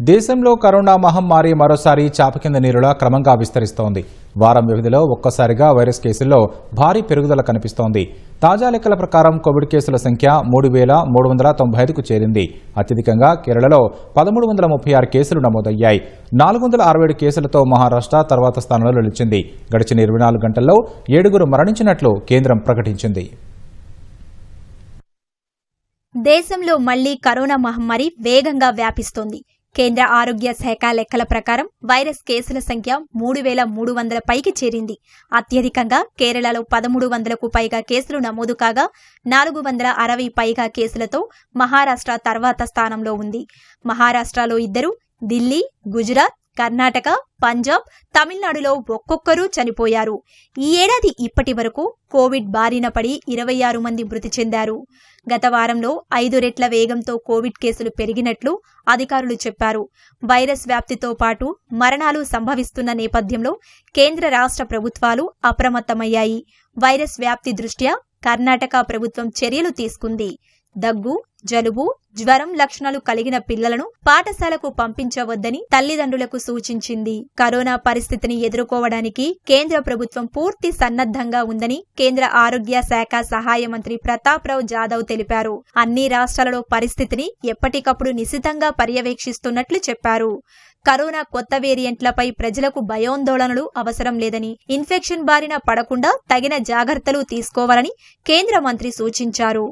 దేశంలో కరోనా మహమ్మారి మరోసారి చాప కింద నీరులా క్రమంగా విస్తరిస్తోంది. వారం వ్యవధిలో ఒక్కసారిగా వైరస్ కేసుల్లో భారీ పెరుగుదల కనిపిస్తోంది. తాజా లెక్కల ప్రకారం కోవిడ్ కేసుల సంఖ్య మూడు వేల మూడు వందల తొంభై ఐదుకు చేరింది. అత్యధికంగా కేరళలో పదమూడు వందల ముప్పై ఆరు కేసులు నమోదయ్యాయి. నాలుగు వందల అరవై ఏడు కేసులతో మహారాష్ట్ర తర్వాత స్థానంలో నిలిచింది. గడిచిన ఇరవై నాలుగు గంటల్లో ఏడుగురు మరణించినట్లు కేంద్రం ప్రకటించింది. దేశంలో మళ్ళీ కరోనా మహమ్మారి వేగంగా వ్యాపిస్తోంది. కేంద్ర ఆరోగ్య శాఖ లెక్కల ప్రకారం వైరస్ కేసుల సంఖ్య మూడు వేల మూడు వందల పైకి చేరింది. అత్యధికంగా కేరళలో పదమూడు వందలకు పైగా కేసులు నమోదు కాగా నాలుగు వందల అరవై పైగా కేసులతో మహారాష్ట్ర తర్వాత స్థానంలో ఉంది. మహారాష్ట్రలో ఇద్దరు ఢిల్లీ గుజరాత్ కర్ణాటక పంజాబ్ తమిళనాడులో ఒక్కొక్కరు చనిపోయారు. ఈ ఏడాది ఇప్పటి వరకు కోవిడ్ బారిన పడి ఇరవై ఆరు మంది మృతి చెందారు. గత వారంలో ఐదు రెట్ల వేగంతో కోవిడ్ కేసులు పెరిగినట్లు అధికారులు చెప్పారు. వైరస్ వ్యాప్తితో పాటు మరణాలు సంభవిస్తున్న నేపథ్యంలో కేంద్ర రాష్ట్ర ప్రభుత్వాలు అప్రమత్తమయ్యాయి. వైరస్ వ్యాప్తి దృష్ట్యా కర్ణాటక ప్రభుత్వం చర్యలు తీసుకుంది. దగ్గు జలుబు జ్వరం లక్షణాలు కలిగిన పిల్లలను పాఠశాలకు పంపించవద్దని తల్లిదండ్రులకు సూచించింది. కరోనా పరిస్థితిని ఎదుర్కోవడానికి కేంద్ర ప్రభుత్వం పూర్తి సన్నద్ధంగా ఉందని కేంద్ర ఆరోగ్య శాఖ సహాయ మంత్రి ప్రతాప్ రావు జాదవ్ తెలిపారు. అన్ని రాష్ట్రాలలో పరిస్థితిని ఎప్పటికప్పుడు నిశితంగా పర్యవేక్షిస్తున్నట్లు చెప్పారు. కరోనా కొత్త వేరియంట్లపై ప్రజలకు భయోందోళనలు అవసరం లేదని ఇన్ఫెక్షన్ బారిన పడకుండా తగిన జాగ్రత్తలు తీసుకోవాలని కేంద్ర మంత్రి సూచించారు.